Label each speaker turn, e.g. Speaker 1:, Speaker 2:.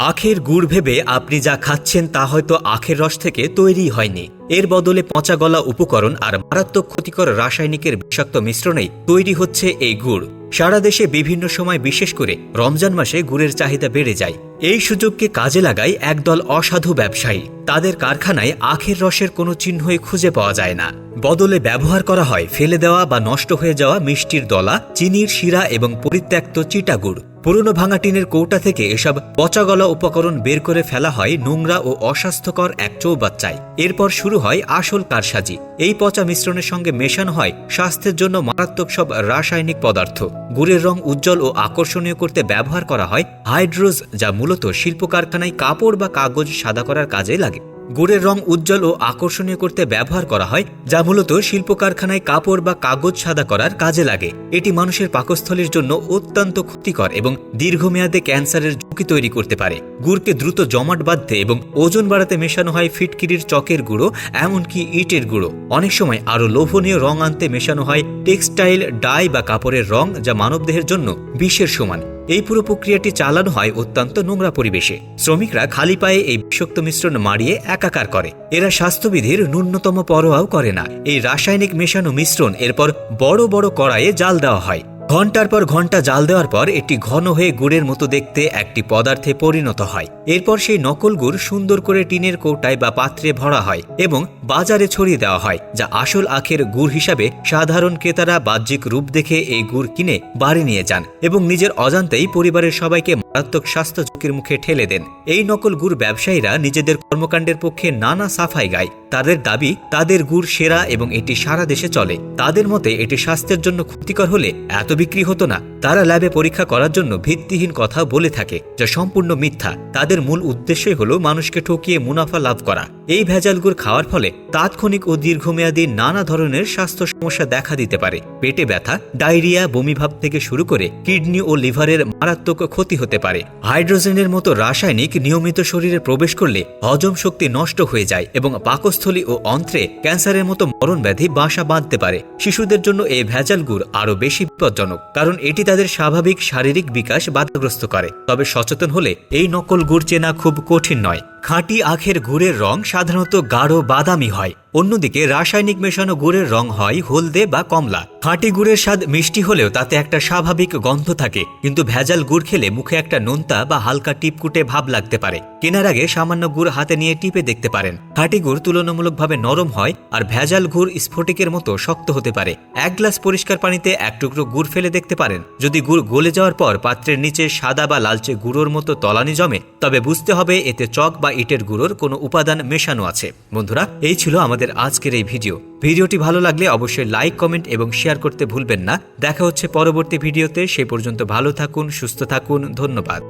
Speaker 1: আখের গুড় ভেবে আপনি যা খাচ্ছেন তা হয়তো আখের রস থেকে তৈরি হয়নি। এর বদলে পচা গলা উপকরণ আর মারাত্মক ক্ষতিকর রাসায়নিকের বিষাক্ত মিশ্রণেই তৈরি হচ্ছে এই গুড়। সারা দেশে বিভিন্ন সময় বিশেষ করে রমজান মাসে গুড়ের চাহিদা বেড়ে যায়। এই সুযোগকে কাজে লাগায় একদল অসাধু ব্যবসায়ী। তাদের কারখানায় আখের রসের কোনো চিহ্নই খুঁজে পাওয়া যায় না। বদলে ব্যবহার করা হয় ফেলে দেওয়া বা নষ্ট হয়ে যাওয়া মিষ্টির দলা, চিনির শিরা এবং পরিত্যক্ত চিটাগুড় পুরনো ভাঙা টিনের কৌটা থেকে এসব পচাগলা উপকরণ বের করে ফেলা হয় নোংরা ও অস্বাস্থ্যকর এক চৌবাচ্চায়। এরপর শুরু হয় আসল কারসাজি। এই পচা মিশ্রণের সঙ্গে মেশানো হয় স্বাস্থ্যের জন্য মারাত্মক সব রাসায়নিক পদার্থ। গুড়ের রং উজ্জ্বল ও আকর্ষণীয় করতে ব্যবহার করা হয় হাইড্রোজ, যা মূলত শিল্প কারখানায় কাপড় বা কাগজ সাদা করার কাজে লাগে। গুড়ের রং উজ্জ্বল ও আকর্ষণীয় করতে ব্যবহার করা হয়, যা মূলত শিল্প কারখানায় কাপড় বা কাগজ সাদা করার কাজে লাগে। এটি মানুষের পাকস্থলীর জন্য অত্যন্ত ক্ষতিকর এবং দীর্ঘমেয়াদে ক্যান্সারের ঝুঁকি তৈরি করতে পারে। গুড়কে দ্রুত জমাট বাঁধতে এবং ওজন বাড়াতে মেশানো হয় ফিটকিরির চকের গুঁড়ো, এমনকি ইটের গুঁড়ো। অনেক সময় আরও লোভনীয় রং আনতে মেশানো হয় টেক্সটাইল, ডাই বা কাপড়ের রং, যা মানবদেহের জন্য বিষের সমান। এই পুরো প্রক্রিয়াটি চালানো হয় অত্যন্ত নোংরা পরিবেশে। শ্রমিকরা খালি পায়ে এই বিষাক্ত মিশ্রণ মারিয়ে একাকার করে। এরা স্বাস্থ্যবিধির ন্যূনতম পরোয়াও করে না। এই রাসায়নিক মেশানো মিশ্রণ এরপর বড় বড় কড়াইয়ে জাল দেওয়া হয়। ঘণ্টার পর ঘণ্টা জাল দেওয়ার পর এটি ঘন হয়ে গুড়ের মতো দেখতে একটি পদার্থে পরিণত হয়। এরপর সেই নকল গুড় সুন্দর করে টিনের কৌটায় বা পাত্রে ভরা হয় এবং বাজারে ছড়িয়ে দেওয়া হয়, যা আসল আখের গুড় হিসাবে সাধারণ ক্রেতারা বাহ্যিক রূপ দেখে এই গুড় কিনে বাড়ি নিয়ে যান এবং নিজের অজান্তেই পরিবারের সবাইকে মারাত্মক স্বাস্থ্য ঝুঁকির মুখে ঠেলে দেন। এই নকল গুড় ব্যবসায়ীরা নিজেদের কর্মকাণ্ডের পক্ষে নানা সাফাই গায়। তাদের দাবি, তাদের গুড় সেরা এবং এটি সারা দেশে চলে। তাদের মতে, এটি স্বাস্থ্যের জন্য ক্ষতিকর হলে এত বিক্রি হতো না। তারা ল্যাবে পরীক্ষা করার জন্য ভিত্তিহীন কথা বলে থাকে, যা সম্পূর্ণ মিথ্যা। তাদের মূল উদ্দেশ্যই হলো মানুষকে ঠকিয়ে মুনাফা লাভ করা। এই ভেজাল গুড় খাওয়ার ফলে তাৎক্ষণিক ও দীর্ঘমেয়াদী নানা ধরনের স্বাস্থ্য সমস্যা দেখা দিতে পারে। পেটে ব্যথা, ডায়রিয়া, বমিভাব থেকে শুরু করে কিডনি ও লিভারের মারাত্মক ক্ষতি হতে পারে। হাইড্রোজেনের মতো রাসায়নিক নিয়মিত শরীরে প্রবেশ করলে হজম শক্তি নষ্ট হয়ে যায় এবং পাকস্থলী ও অন্ত্রে ক্যান্সারের মতো মরণ ব্যাধি বাসা বাঁধতে পারে। শিশুদের জন্য এই ভেজাল গুড় আরও বেশি বিপজ্জনক, কারণ এটি তাদের স্বাভাবিক শারীরিক বিকাশ বাধাগ্রস্ত করে। তবে সচেতন হলে এই নকল গুড় চেনা খুব কঠিন নয়। খাঁটি আখের গুড়ের রং সাধারণত গাঢ় বাদামি হয়। অন্যদিকে রাসায়নিক মেশানো গুড়ের রং হয় হলদে বা কমলা। খাঁটি গুড়ের স্বাদ মিষ্টি হলেও তাতে একটা স্বাভাবিক গন্ধ থাকে, কিন্তু ভেজাল গুড় খেলে মুখে একটা নোনতা বা হালকা টিপকুটে ভাব লাগতে পারে। কেনার আগে সামান্য গুড় হাতে নিয়ে টিপে দেখতে পারেন। খাঁটি গুড় তুলনামূলকভাবে নরম হয় আর ভেজাল গুড় স্ফটিকের মতো শক্ত হতে পারে। এক গ্লাস পরিষ্কার পানিতে এক টুকরো গুড় ফেলে দেখতে পারেন। যদি গুড় গলে যাওয়ার পর পাত্রের নিচে সাদা বা লালচে গুঁড়োর মতো তলানি জমে, তবে বুঝতে হবে এতে চক বা ইটের গুঁড়োর কোনো উপাদান মেশানো আছে। বন্ধুরা, এই ছিল আমাদের আজকের এই ভিডিও। ভিডিওটি ভালো লাগলে অবশ্যই লাইক, কমেন্ট এবং শেয়ার করতে ভুলবেন না। দেখা হচ্ছে পরবর্তী ভিডিওতে। সে পর্যন্ত ভালো থাকুন, সুস্থ থাকুন। ধন্যবাদ।